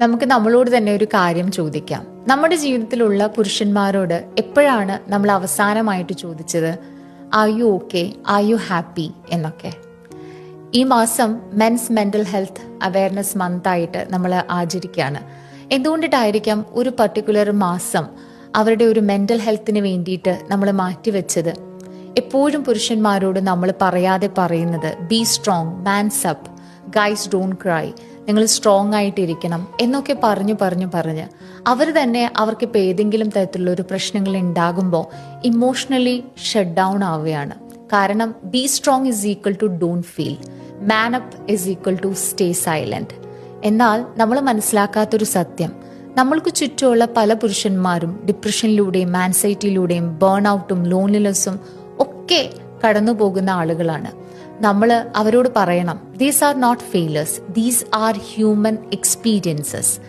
നമുക്ക് നമ്മളോട് തന്നെ ഒരു കാര്യം ചോദിക്കാം. നമ്മുടെ ജീവിതത്തിലുള്ള പുരുഷന്മാരോട് എപ്പോഴാണ് നമ്മൾ അവസാനമായിട്ട് ചോദിച്ചത് are you okay are you happy എന്നൊക്കെ. ഈ മാസം men's mental health awareness month ആയിട്ട് നമ്മൾ ആചരിക്കുകയാണ്. എന്തുകൊണ്ടിട്ടായിരിക്കാം ഒരു പർട്ടിക്കുലർ മാസം അവരുടെ ഒരു മെന്റൽ ഹെൽത്തിന് വേണ്ടിയിട്ട് നമ്മൾ മാറ്റിവെച്ചത്? എപ്പോഴും പുരുഷന്മാരോട് നമ്മൾ പറയാതെ പറയുന്നത് be strong mans up guys don't cry നിങ്ങൾ സ്ട്രോങ് ആയിട്ടിരിക്കണം എന്നൊക്കെ പറഞ്ഞു പറഞ്ഞു പറഞ്ഞ് അവർ തന്നെ അവർക്ക് ഇപ്പോൾ ഏതെങ്കിലും തരത്തിലുള്ള ഒരു പ്രശ്നങ്ങൾ ഉണ്ടാകുമ്പോൾ ഇമോഷണലി ഷട്ട് ഡൗൺ ആവുകയാണ്. കാരണം be strong is equal to don't feel man up is equal to stay silent എന്നാൽ നമ്മൾ മനസ്സിലാക്കാത്തൊരു സത്യം നമ്മൾക്ക് ചുറ്റുമുള്ള പല പുരുഷന്മാരും ഡിപ്രഷനിലൂടെയും ആൻസൈറ്റിയിലൂടെയും ബേൺ ഔട്ടും ലോൺലിനെസ്സും ഒക്കെ കടന്നു പോകുന്ന ആളുകളാണ്. നമ്മൾ അവരോട് പറയണം these are not failures these are human experiences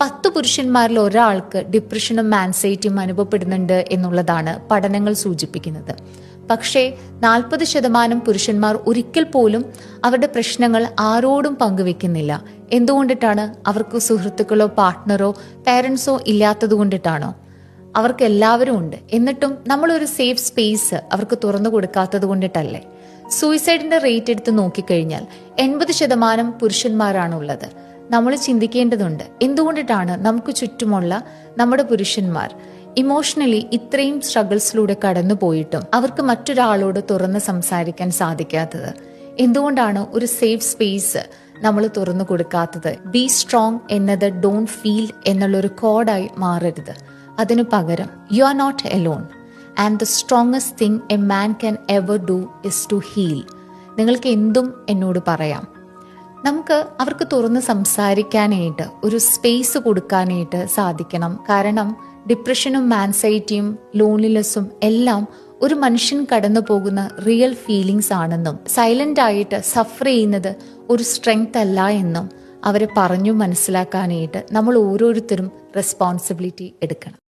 പത്ത് പുരുഷന്മാരിൽ ഒരാൾക്ക് ഡിപ്രഷനും ആൻസൈറ്റിയും അനുഭവപ്പെടുന്നുണ്ട് എന്നുള്ളതാണ് പഠനങ്ങൾ സൂചിപ്പിക്കുന്നത്. പക്ഷേ നാൽപ്പത് ശതമാനം പുരുഷന്മാർ ഒരിക്കൽ പോലും അവരുടെ പ്രശ്നങ്ങൾ ആരോടും പങ്കുവെക്കുന്നില്ല. എന്തുകൊണ്ടിട്ടാണ്? അവർക്ക് സുഹൃത്തുക്കളോ പാർട്ട്ണറോ പേരൻസോ ഇല്ലാത്തത് കൊണ്ടിട്ടാണോ അവർക്ക് എല്ലാവരും ഉണ്ട്. എന്നിട്ടും നമ്മളൊരു സേഫ് സ്പേസ് അവർക്ക് തുറന്നു കൊടുക്കാത്തത് കൊണ്ടിട്ടല്ലേ സൂയിസൈഡിന്റെ റേറ്റ് എടുത്ത് നോക്കിക്കഴിഞ്ഞാൽ എൺപത് ശതമാനം പുരുഷന്മാരാണ് ഉള്ളത് നമ്മൾ ചിന്തിക്കേണ്ടതുണ്ട് എന്തുകൊണ്ടിട്ടാണ് നമുക്ക് ചുറ്റുമുള്ള നമ്മുടെ പുരുഷന്മാർ ഇമോഷണലി ഇത്രയും സ്ട്രഗിൾസിലൂടെ കടന്നു പോയിട്ടും അവർക്ക് മറ്റൊരാളോട് തുറന്ന് സംസാരിക്കാൻ സാധിക്കാത്തത്? എന്തുകൊണ്ടാണ് ഒരു സേഫ് സ്പേസ് നമ്മൾ തുറന്നു കൊടുക്കാത്തത്? ബി സ്ട്രോങ് എന്നത് ഡോണ്ട് ഫീൽ എന്നുള്ളൊരു കോഡായി മാറരുത്. അതിനു പകരം you are not alone and the strongest thing a man can ever do is to heal നിങ്ങൾക്ക് എന്തും എന്നോട് പറയാം. നമുക്ക് അവർക്ക് തുറന്ന് സംസാരിക്കാനായിട്ട് ഒരു സ്പേസ് കൊടുക്കാനായിട്ട് സാധിക്കണം. കാരണം ഡിപ്രഷനും മാൻസൈറ്റിയും ലോൺലിനെസ്സും എല്ലാം ഒരു മനുഷ്യൻ കടന്നു പോകുന്ന റിയൽ ഫീലിങ്സ് ആണെന്നും സൈലന്റ് ആയിട്ട് സഫർ ചെയ്യുന്നത് ഒരു സ്ട്രെങ്ത് അല്ല എന്നും അവരെ പറഞ്ഞു മനസ്സിലാക്കാനായിട്ട് നമ്മൾ ഓരോരുത്തരും റെസ്പോൺസിബിലിറ്റി എടുക്കണം.